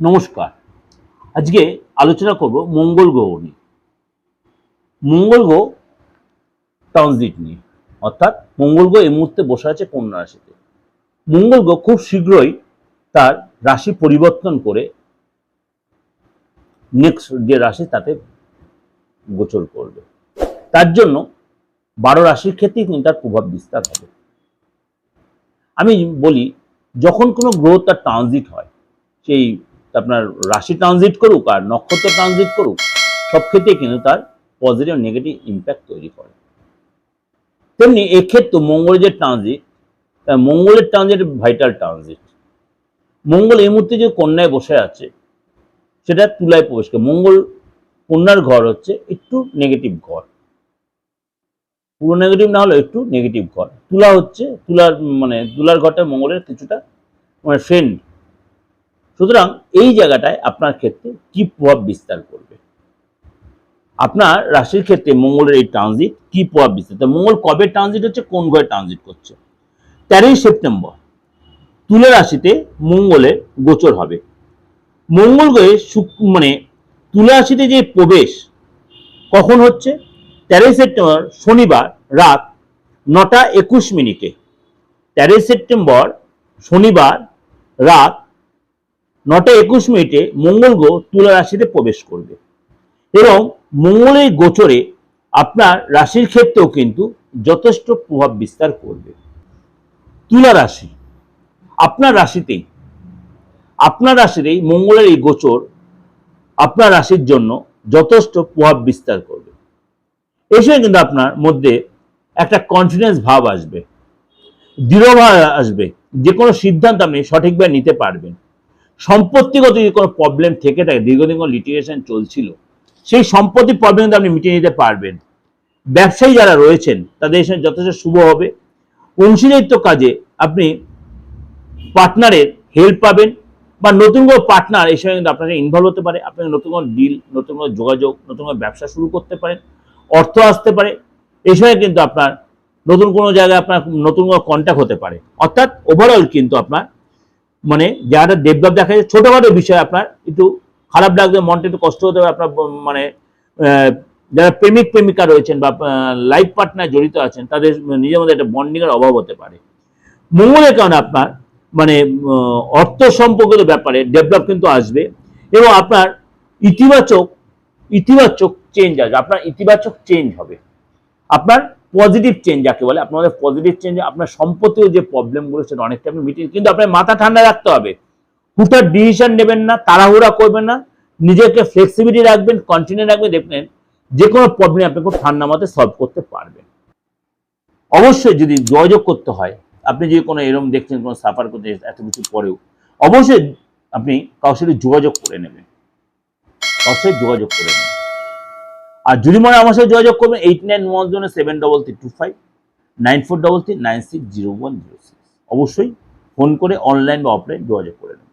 নমস্কার। আজকে আলোচনা করব মঙ্গল গ্রহ নিয়ে। মঙ্গল গ্রহ ট্রানজিট নিয়ে, অর্থাৎ মঙ্গল গ্রহ এই মুহূর্তে বসে আছে কন্যা রাশিতে। মঙ্গল গ্রহ খুব শীঘ্রই তার রাশি পরিবর্তন করে নেক্সট যে রাশি তাতে গোচর করবে। তার জন্য বারো রাশির ক্ষেত্রেই কিন্তু তার প্রভাব বিস্তার হবে। আমি বলি, যখন কোনো গ্রহ তার ট্রানজিট হয়, সেই আপনার রাশি ট্রানজিট করুক আর নক্ষত্র ট্রানজিট করুক, সব ক্ষেত্রেই কিন্তু তার পজিটিভ নেগেটিভ ইম্প্যাক্ট তৈরি করে। তেমনি এক্ষেত্রে মঙ্গলের যে ট্রানজিট মঙ্গলের ট্রানজিট ভাইটাল ট্রানজিট মঙ্গল এই মুহূর্তে যে কন্যায় বসে আছে, সেটা তুলায় প্রবেশ করে। মঙ্গল কন্যার ঘর হচ্ছে একটু নেগেটিভ ঘর। পুরো নেগেটিভ না হলেও একটু নেগেটিভ ঘর। তুলা হচ্ছে, তুলার মানে তুলার ঘরটা মঙ্গলের কিছুটা মানে ফ্রেন্ড সুতরাং এই জায়গাটায় আপনার ক্ষেত্রে কি প্রভাব বিস্তার করবে? আপনার রাশির ক্ষেত্রে মঙ্গলের এই ট্রানজিট কি প্রভাব বিস্তার? মঙ্গল কবে ট্রানজিট হচ্ছে? কোন ঘরে ট্রানজিট করছে? তেরোই সেপ্টেম্বর, তুলা রাশিতে মঙ্গলের গোচর হবে। মঙ্গল গ্রহে মানে তুলা রাশিতে যে প্রবেশ কখন হচ্ছে? তেরোই সেপ্টেম্বর শনিবার রাত নটা একুশ মিনিটে। তেরোই সেপ্টেম্বর শনিবার রাত নটা একুশ মিনিটে মঙ্গল গ্রহ তুলা রাশিতে প্রবেশ করবে। এবং মঙ্গলের গোচরে আপনার রাশির ক্ষেত্রেও কিন্তু যথেষ্ট প্রভাব বিস্তার করবে। তুলা রাশি, আপনার রাশিতেই আপনার রাশির এই মঙ্গলের এই গোচর আপনার রাশির জন্য যথেষ্ট প্রভাব বিস্তার করবে। এই সময় কিন্তু আপনার মধ্যে একটা কনফিডেন্স ভাব আসবে। দৃঢ়ভাব আসবে। যে কোনো সিদ্ধান্ত আপনি সঠিকভাবে নিতে পারবেন। সম্পত্তিগত যদি কোনো প্রবলেম থেকে থাকে, দীর্ঘদিন কোনো লিটিগেশন চলছিল, সেই সম্পত্তি প্রবলেম কিন্তু আপনি মিটিয়ে নিতে পারবেন, ব্যবসায়ী যারা রয়েছেন, তাদের সঙ্গে যথেষ্ট শুভ হবে। অংশীদারিত্ব কাজে আপনি পার্টনারের হেল্প পাবেন বা নতুন কোনো পার্টনার এই সময় কিন্তু আপনাকে ইনভলভ হতে পারে। আপনাকে নতুন কোনো ডিল নতুন কোনো যোগাযোগ, নতুন কোনো ব্যবসা শুরু করতে পারেন, অর্থ আসতে পারে। এই সময় কিন্তু আপনার নতুন কোনো জায়গায় আপনার নতুন কোনো কন্ট্যাক্ট হতে পারে। অর্থাৎ ওভারঅল কিন্তু আপনার মানে যারা ডেভেলপ দেখা যায় ছোটোখাটো বিষয় আপনার, একটু খারাপ লাগবে মনটা একটু কষ্ট হতে পারে, আপনার মানে যারা প্রেমিক, প্রেমিকা রয়েছেন বা লাইফ পার্টনার জড়িত আছেন, তাদের নিজের মধ্যে একটা বন্ডিং এর অভাব হতে পারে। মঙ্গলের কারণে আপনার মানে অর্থ সম্পর্কিত ব্যাপারে ডেভেলপ কিন্তু আসবে এবং আপনার ইতিবাচক ইতিবাচক চেঞ্জ আসবে, আপনার ইতিবাচক চেঞ্জ হবে। আপনার পজিটিভ চেঞ্জ যাকে বলে আপনাদের পজিটিভ চেঞ্জ আপনার সম্পত্তিও যে প্রবলেমগুলো সেটা অনেকটা আপনি মিটিয়ে কিন্তু আপনার মাথা ঠান্ডা রাখতে হবে। হুটার ডিসিশন নেবেন না, তাড়াহুড়া করবেন না, নিজেকে ফ্লেক্সিবিলিটি রাখবেন কন্টিনিউ রাখবেন, দেখবেন যে কোনো প্রবলেম আপনি খুব ঠান্ডা মাথায় সলভ করতে পারবেন। অবশ্যই যদি যোগাযোগ করতে হয়, আপনি যদি কোনো এরকম দেখছেন, কোনো সাফার করতে এত কিছু পরেও অবশ্যই আপনি কারোর সাথে যোগাযোগ করে নেবেন। কারোর সাথে যোগাযোগ করে নেবেন। আর যদি মনে আমার সাথে যোগাযোগ করবেন eight nine one zero seven double three two five nine four double three nine six zero one zero six অবশ্যই ফোন করে অনলাইন বা অফলাইন যোগাযোগ করে নেবেন।